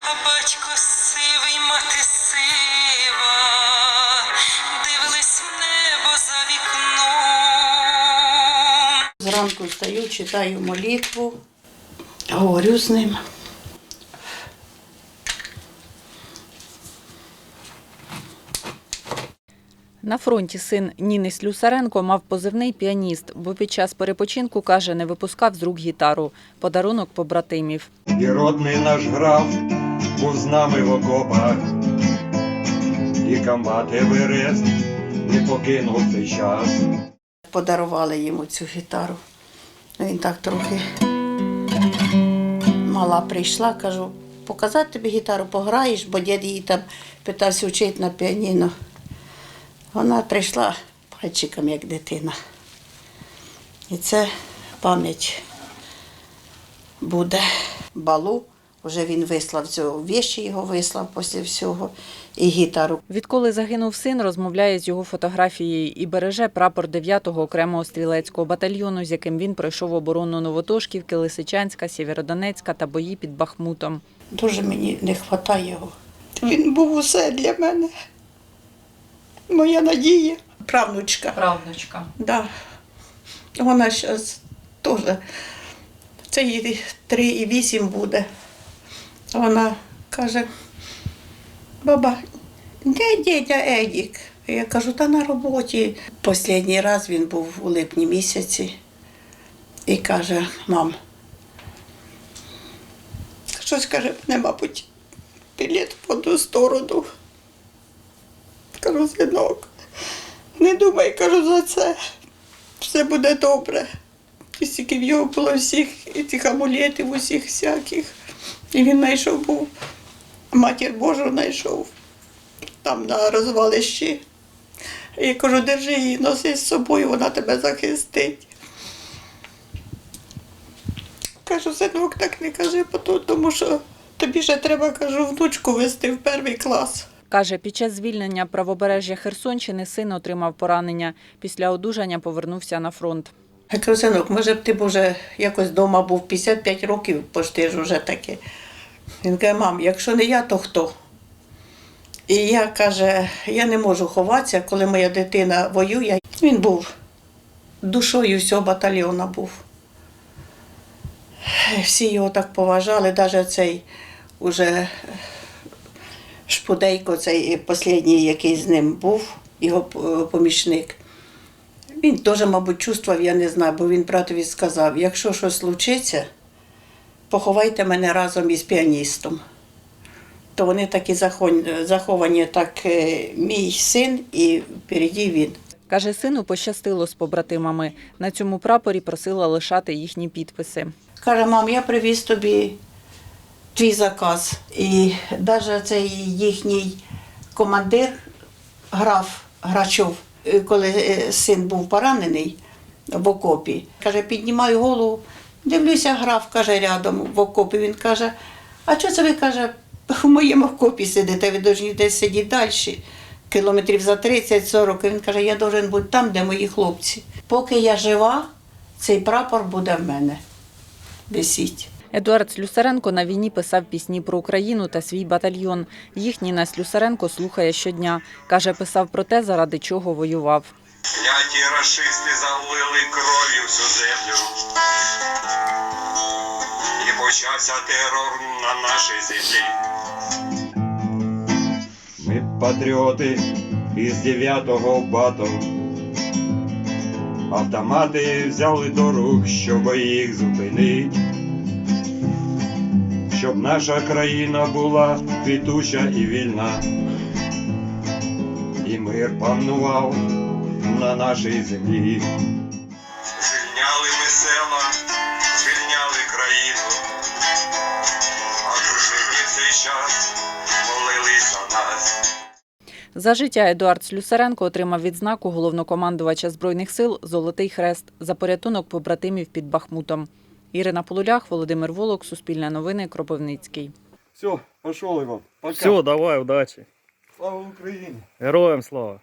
А батько сивий, мати сива, дивились в небо за вікном. Зранку встаю, читаю молитву, говорю з ним. На фронті син Ніни Слюсаренко мав позивний піаніст, бо під час перепочинку, каже, не випускав з рук гітару. Подарунок побратимів. І родний наш граф був з нами в окопах, і камбати Берест не покинув цей час. Подарували йому цю гітару. Він так трохи мала прийшла, кажу, показати тобі гітару, пограєш, бо дід її там питався вчити на піаніно. Вона прийшла пальчиком, як дитина. І це пам'ять буде балу. Вже він вислав цього віші його вислав після всього, і гітару. Відколи загинув син, розмовляє з його фотографією і береже прапор 9-го окремого стрілецького батальйону, з яким він пройшов оборону Новотошківки, Лисичанська, Сєвєродонецька та бої під Бахмутом. Дуже мені не вистачає його. Він був усе для мене. Моя надія. Правнучка. Правнучка. Да. Вона зараз теж. Це їй 3,8 буде. Вона каже, баба, де дядя Едік? Я кажу, та на роботі. Останній раз він був у липні місяці і каже, мам, щось каже, мене, мабуть, білет в одну сторону. Кажу, синок, не думай, кажу, за це. Все буде добре. І стільки в його було всіх і цих амулетів, усіх всяких. І він знайшов був, матір Божу знайшов там на розвалищі. Я кажу, держи її, носи з собою, вона тебе захистить. Кажу, синок, так не кажи, тому що тобі ще треба, кажу, внучку вести в перший клас. Каже, під час звільнення правобережжя Херсонщини син отримав поранення. Після одужання повернувся на фронт. Я кажу, синок, може б ти б уже якось вдома був 55 років, пошти ж уже таке. Він каже, мам, якщо не я, то хто? І я каже, я не можу ховатися, коли моя дитина воює. Він був душою всього батальйону був. Всі його так поважали, навіть цей уже Шпудейко, цей останній, який з ним був, його помічник. Він теж, мабуть, чувствував, я не знаю, бо він братові сказав, якщо щось случиться, поховайте мене разом із піаністом. То вони такі заховані, так е, мій син і впереді він. Каже, сину пощастило з побратимами. На цьому прапорі просила лишати їхні підписи. Каже, мам, я привіз тобі твій заказ. І навіть цей їхній командир граф Грачов, коли е, син був поранений в окопі, каже, піднімаю голову, дивлюся, граф каже рядом в окопі. Він каже, а чого це ви каже, в моєму окопі сидите, ви повинні десь сидіти далі. Кілометрів за 30-40. Він каже, я должен бути там, де мої хлопці. Поки я жива, цей прапор буде в мене висіть. Едуард Слюсаренко на війні писав пісні про Україну та свій батальйон. Їх Ніна Слюсаренко слухає щодня. Каже, писав про те, заради чого воював. Кляті рашисти залили кров'ю всю землю. І почався терор на нашій землі. Ми патріоти із 9-го бату. Автомати взяли до рук, щоб їх зупинить. Щоб наша країна була квітуча і вільна. І мир панував на нашій землі. Звільняли ми села, звільняли країну, а дружині в цей час молились за нас. За життя Едуард Слюсаренко отримав відзнаку головнокомандувача Збройних сил Золотий хрест за порятунок побратимів під Бахмутом. Ірина Полулях, Володимир Волок, Суспільне новини, Кропивницький. Все, пошел Иван. Пока. Все, давай, удачи. Слава Україні! Героям слава.